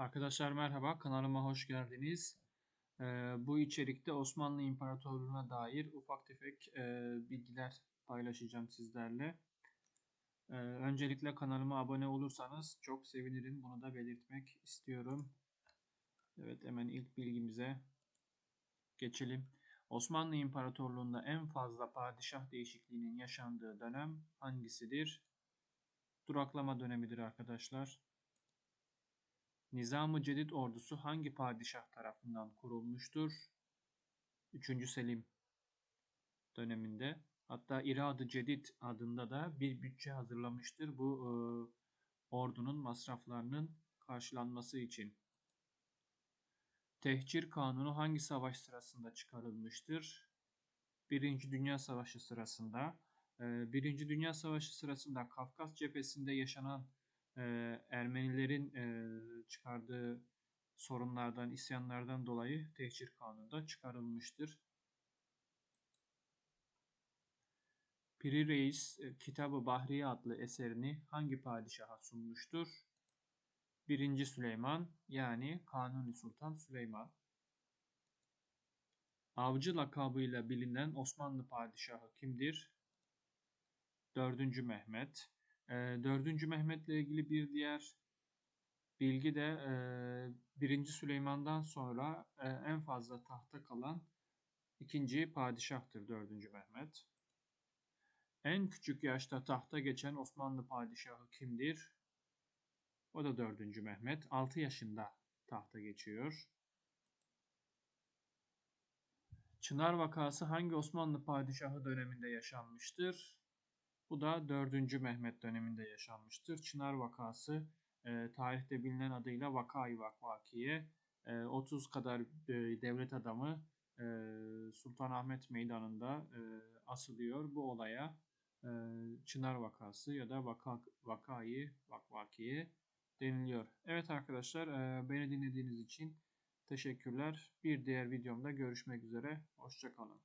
Arkadaşlar merhaba, kanalıma hoş geldiniz. Ee, bu içerikte Osmanlı İmparatorluğu'na dair ufak tefek e, bilgiler paylaşacağım sizlerle. Ee, öncelikle kanalıma abone olursanız çok sevinirim. Bunu da belirtmek istiyorum. Evet, hemen ilk bilgimize geçelim. Osmanlı İmparatorluğu'nda en fazla padişah değişikliğinin yaşandığı dönem hangisidir? Duraklama dönemidir arkadaşlar. Nizam-ı Cedid ordusu hangi padişah tarafından kurulmuştur? 3. Selim döneminde. Hatta İrad-ı Cedid adında da bir bütçe hazırlamıştır bu e, ordunun masraflarının karşılanması için. Tehcir Kanunu hangi savaş sırasında çıkarılmıştır? Birinci Dünya Savaşı sırasında. E, Birinci Dünya Savaşı sırasında Kafkas cephesinde yaşanan e, Ermenilerin e, çıkardığı sorunlardan, isyanlardan dolayı tehcir kanunu da çıkarılmıştır. Piri Reis e, Kitabı Bahriye adlı eserini hangi padişaha sunmuştur? 1. Süleyman yani Kanuni Sultan Süleyman. Avcı lakabıyla bilinen Osmanlı padişahı kimdir? 4. Mehmet. 4. Mehmet'le ilgili bir diğer bilgi de 1. Süleyman'dan sonra en fazla tahta kalan ikinci padişahtır 4. Mehmet. En küçük yaşta tahta geçen Osmanlı padişahı kimdir? O da 4. Mehmet. 6 yaşında tahta geçiyor. Çınar vakası hangi Osmanlı padişahı döneminde yaşanmıştır? Bu da 4. Mehmet döneminde yaşanmıştır. Çınar vakası e, tarihte bilinen adıyla Vakai Vakvakiye. E, 30 kadar e, devlet adamı e, Sultanahmet Meydanı'nda e, asılıyor. Bu olaya e, Çınar vakası ya da Vaka, Vakai Vakvakiye deniliyor. Evet arkadaşlar e, beni dinlediğiniz için teşekkürler. Bir diğer videomda görüşmek üzere. Hoşçakalın.